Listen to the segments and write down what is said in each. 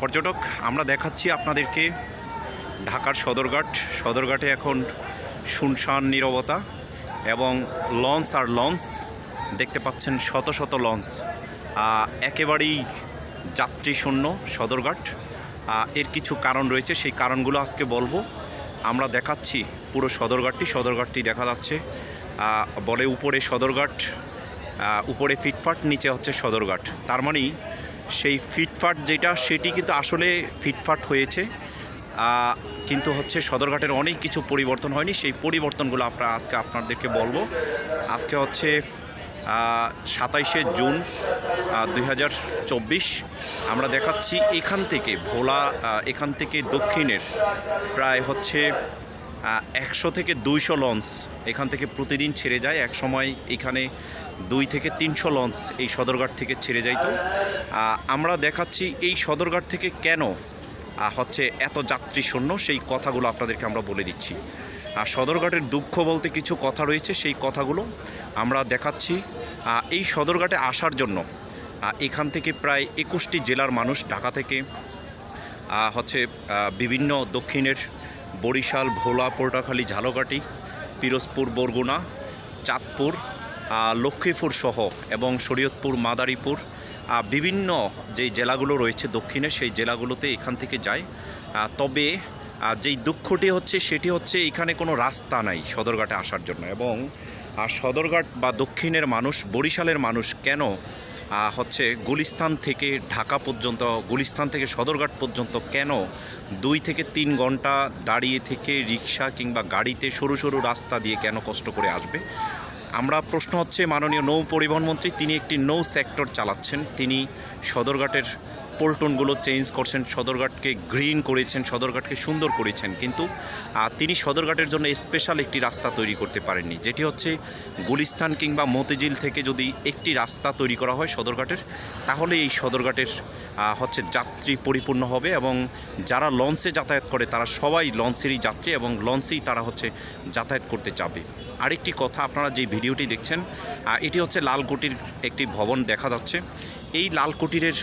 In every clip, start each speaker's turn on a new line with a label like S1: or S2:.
S1: পর্যটক, আমরা দেখাচ্ছি আপনাদেরকে ঢাকার সদরঘাট। সদরঘাটে এখন শুনশান নীরবতা এবং লঞ্চ আর লঞ্চ দেখতে পাচ্ছেন শত শত লঞ্চ। একেবারেই যাত্রী শূন্য সদরঘাট এর কিছু কারণ রয়েছে, সেই কারণগুলো আজকে বলব। আমরা দেখাচ্ছি পুরো সদরঘাটটি সদরঘাটটি দেখা যাচ্ছে। বলে উপরে সদরঘাট উপরে ফিটফাট, নিচে হচ্ছে সদরঘাট। তার মানেই সেই ফিটফাট যেটা, সেটি কিন্তু আসলে ফিটফাট হয়েছে। কিন্তু হচ্ছে সদরঘাটের অনেক কিছু পরিবর্তন হয়নি। সেই পরিবর্তনগুলো আপনারা আজকে আপনাদেরকে বলব। আজকে হচ্ছে সাতাইশে জুন দুই হাজার চব্বিশ। আমরা দেখাচ্ছি এখান থেকে, ভোলা এখান থেকে দক্ষিণের প্রায় হচ্ছে একশো থেকে দুইশো লঞ্চ এখান থেকে প্রতিদিন ছেড়ে যায়। এক সময় এখানে দুই থেকে তিনশো লঞ্চ এই সদরঘাট থেকে ছেড়ে যাইতো। আমরা দেখাচ্ছি এই সদরঘাট থেকে কেন হচ্ছে এত যাত্রী শূন্য, সেই কথাগুলো আপনাদেরকে আমরা বলে দিচ্ছি। আর সদরঘাটের দুঃখ বলতে কিছু কথা রয়েছে, সেই কথাগুলো আমরা দেখাচ্ছি। এই সদরঘাটে আসার জন্য এখান থেকে প্রায় একুশটি জেলার মানুষ, ঢাকা থেকে হচ্ছে বিভিন্ন দক্ষিণের বরিশাল, ভোলা, পটুয়াখালী, ঝালকাঠি, পিরোজপুর, বরগুনা, চাঁদপুর লক্ষ্মীপুর সহ এবং শরীয়তপুর, মাদারীপুর বিভিন্ন যে জেলাগুলো রয়েছে দক্ষিণে, সেই জেলাগুলোতে এখান থেকে যায়। তবে যেই দুঃখটি হচ্ছে, সেটি হচ্ছে এখানে কোনো রাস্তা নাই সদরঘাটে আসার জন্য এবং সদরঘাট বা দক্ষিণের মানুষ, বরিশালের মানুষ কেন হচ্ছে গুলিস্তান থেকে ঢাকা পর্যন্ত, গুলিস্তান থেকে সদরঘাট পর্যন্ত কেন দুই থেকে তিন ঘণ্টা দাঁড়িয়ে থেকে রিক্সা কিংবা গাড়িতে সরু সরু রাস্তা দিয়ে কেন কষ্ট করে আসবে? আমরা প্রশ্ন হচ্ছে, মাননীয় নৌ পরিবহন মন্ত্রী, তিনি একটি নৌ সেক্টর চালাচ্ছেন। তিনি সদরঘাটের পল্টনগুলো চেঞ্জ করছেন, সদরঘাটকে গ্রিন করেছেন, সদরঘাটকে সুন্দর করেছেন। কিন্তু তিনি সদরঘাটের জন্য স্পেশাল একটি রাস্তা তৈরি করতে পারেননি। যেটি হচ্ছে, গুলিস্তান কিংবা মতিঝিল থেকে যদি একটি রাস্তা তৈরি করা হয় সদরঘাটের, তাহলে এই সদরঘাটের হচ্ছে যাত্রী পরিপূর্ণ হবে এবং যারা লঞ্চে যাতায়াত করে, তারা সবাই লঞ্চেরই যাত্রী এবং লঞ্চেই তারা হচ্ছে যাতায়াত করতে চাবে আরেকটি কথা আপনারা যে ভিডিওটি দেখছেন এটি হচ্ছে লালকুটির একটি ভবন দেখা যাচ্ছে। এই লালকুটিরের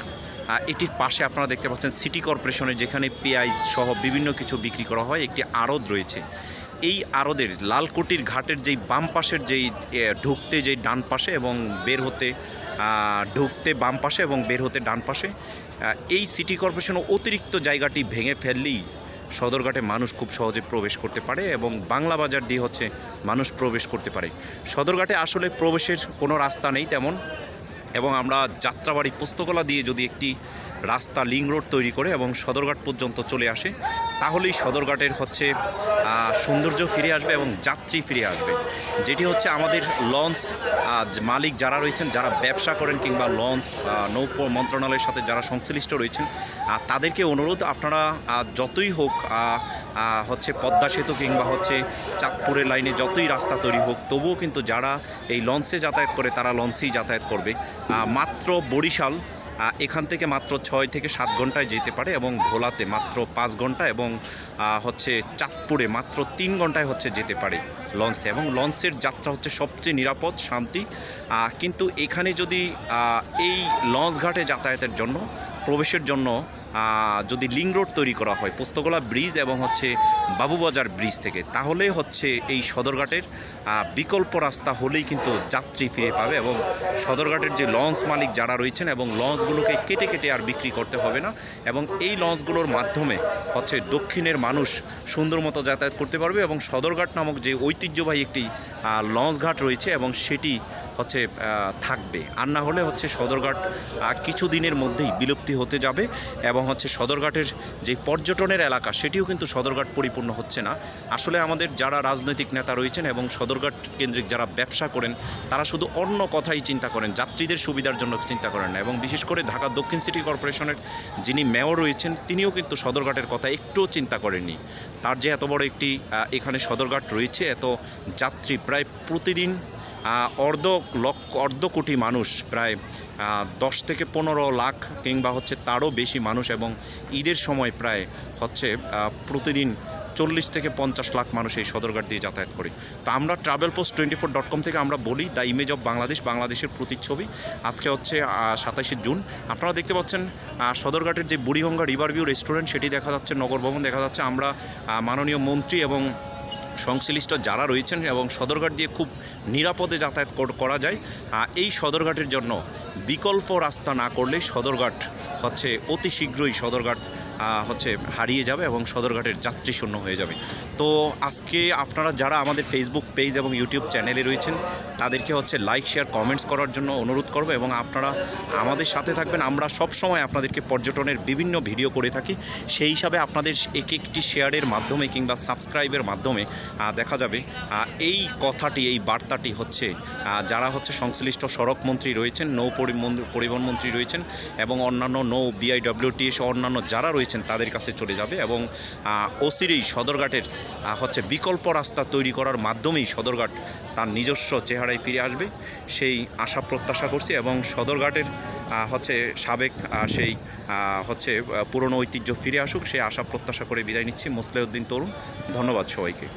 S1: এটির পাশে আপনারা দেখতে পাচ্ছেন সিটি কর্পোরেশনের যেখানে পেঁয়াজ সহ বিভিন্ন কিছু বিক্রি করা হয়, একটি আড়ত রয়েছে। এই আড়দের লালকুটির ঘাটের যেই বাম পাশের যেই ঢুকতে যেই ডান পাশে এবং বের হতে ঢুকতে বাম পাশে এবং বের হতে ডান পাশে এই সিটি কর্পোরেশন অতিরিক্ত জায়গাটি ভেঙে ফেললেই সদরঘাটে মানুষ খুব সহজে প্রবেশ করতে পারে এবং বাংলা বাজার দিয়ে হচ্ছে মানুষ প্রবেশ করতে পারে। সদরঘাটে আসলে প্রবেশের কোনো রাস্তা নেই তেমন এবং আমরা যাত্রাবাড়ি পুস্তকলা দিয়ে যদি একটি রাস্তা লিং রোড তৈরি করে এবং সদরঘাট পর্যন্ত চলে আসে তাহলেই সদরঘাটের হচ্ছে সৌন্দর্য ফিরে আসবে এবং যাত্রী ফিরে আসবে। যেটি হচ্ছে আমাদের লঞ্চ মালিক যারা রয়েছেন, যারা ব্যবসা করেন কিংবা লঞ্চ নৌ মন্ত্রণালয়ের সাথে যারা সংশ্লিষ্ট রয়েছেন তাদেরকে অনুরোধ, আপনারা যতই হোক হচ্ছে পদ্মা সেতু কিংবা হচ্ছে চাঁদপুরের লাইনে যতই রাস্তা তৈরি হোক, তবুও কিন্তু যারা এই লঞ্চে যাতায়াত করে, তারা লঞ্চেই যাতায়াত করবে। মাত্র বরিশাল এখান থেকে মাত্র ছয় থেকে সাত ঘন্টায় যেতে পারে এবং ভোলাতে মাত্র পাঁচ ঘণ্টা এবং হচ্ছে চাঁদপুরে মাত্র তিন ঘন্টায় হচ্ছে যেতে পারে লঞ্চে এবং লঞ্চের যাত্রা হচ্ছে সবচেয়ে নিরাপদ, শান্তি। কিন্তু এখানে যদি এই লঞ্চ ঘাটে যাতায়াতের জন্য, প্রবেশের জন্য যদি লিং রোড তৈরি করা হয় পোস্তগোলা ব্রিজ এবং হচ্ছে বাবুবাজার ব্রিজ থেকে তাহলে হচ্ছে এই সদরঘাটের বিকল্প রাস্তা হলেই কিন্তু যাত্রী ফিরে পাবে এবং সদরঘাটের যে লঞ্চ মালিক যারা রয়েছেন এবং লঞ্চগুলোকে কেটে কেটে আর বিক্রি করতে হবে না এবং এই লঞ্চগুলোর মাধ্যমে হচ্ছে দক্ষিণের মানুষ সুন্দর মতো যাতায়াত করতে পারবে এবং সদরঘাট নামক যে ঐতিহ্যবাহী একটি আহ, লঞ্চ ঘাট রয়েছে এবং সেটি হচ্ছে থাকবে। আর না হলে হচ্ছে সদরঘাট আহ, কিছুদিনের মধ্যেই বিলুপ্তি হতে যাবে এবং হচ্ছে সদরঘাটের যে পর্যটনের এলাকা সেটিও কিন্তু সদরঘাট পরিপূর্ণ হচ্ছে না। আসলে আমাদের যারা রাজনৈতিক নেতা রয়েছেন এবং সদরঘাট কেন্দ্রিক যারা ব্যবসা করেন তারা শুধু অন্য কথাই চিন্তা করেন যাত্রীদের সুবিধার জন্য চিন্তা করেন না। এবং বিশেষ করে ঢাকা দক্ষিণ সিটি কর্পোরেশনের যিনি মেয়র রয়েছেন তিনিও কিন্তু সদরঘাটের কথা একটুও চিন্তা করেননি। তার যে এত বড় একটি এখানে সদরঘাট রয়েছে এত যাত্রী প্রায় প্রতিদিন অর্ধ লক্ষ, অর্ধ কোটি মানুষ, প্রায় দশ থেকে পনেরো লাখ কিংবা হচ্ছে তারও বেশি মানুষ এবং ঈদের সময় প্রায় হচ্ছে প্রতিদিন চল্লিশ থেকে পঞ্চাশ লাখ মানুষ এই সদরঘাট দিয়ে যাতায়াত করে। তো আমরা travel post twenty four dot com থেকে আমরা বলি দ্য ইমেজ অফ বাংলাদেশ, বাংলাদেশের প্রতিচ্ছবি। আজকে হচ্ছে সাতাশে জুন। আপনারা দেখতে পাচ্ছেন সদরঘাটের যে বুড়িগঙ্গা রিভার ভিউ রেস্টুরেন্ট, সেটি দেখা যাচ্ছে, নগর ভবন দেখা যাচ্ছে। আমরা মাননীয় মন্ত্রী এবং সংশ্লিষ্ট যারা রয়েছেন এবং সদরঘাট দিয়ে খুব নিরাপদে যাতায়াত কর- যায়। এই সদরঘাটের জন্য বিকল্প রাস্তা না করলে সদরঘাট হচ্ছে অতি শীঘ্রই সদরঘাট হচ্ছে হারিয়ে যাবে এবং সদরঘাটের যাত্রী শূন্য হয়ে যাবে। তো আজকে আপনারা যারা আমাদের ফেসবুক পেজ এবং ইউটিউব চ্যানেলে রয়েছেন, তাদেরকে হচ্ছে লাইক শেয়ার কমেন্টস করার জন্য অনুরোধ করব এবং আপনারা আমাদের সাথে থাকবেন। আমরা সব সময় আপনাদেরকে পর্যটনের বিভিন্ন ভিডিও করে থাকি। সেই হিসাবে আপনাদের এক একটি শেয়ারের মাধ্যমে কিংবা সাবস্ক্রাইবের মাধ্যমে দেখা যাবে। এই কথাটি, এই বার্তাটি হচ্ছে যারা হচ্ছে সংশ্লিষ্ট সড়ক মন্ত্রী রয়েছেন, নৌ পরিবহন মন্ত্রী রয়েছেন এবং অন্যান্য নৌ বিআইডব্লিউটি অন্যান্য যারা রয়েছেন তাদের কাছে চলে যাবে এবং ওসির এই সদরঘাটের হচ্ছে বিকল্প রাস্তা তৈরি করার মাধ্যমেই সদরঘাট তার নিজস্ব চেহারায় ফিরে আসবে। সেই আশা প্রত্যাশা করছি এবং সদরঘাটের হচ্ছে সাবেক সেই হচ্ছে পুরনো ঐতিহ্য ফিরে আসুক, সেই আশা প্রত্যাশা করে বিদায় নিচ্ছি। মোসলেউদ্দিন তরুণ, ধন্যবাদ সবাইকে।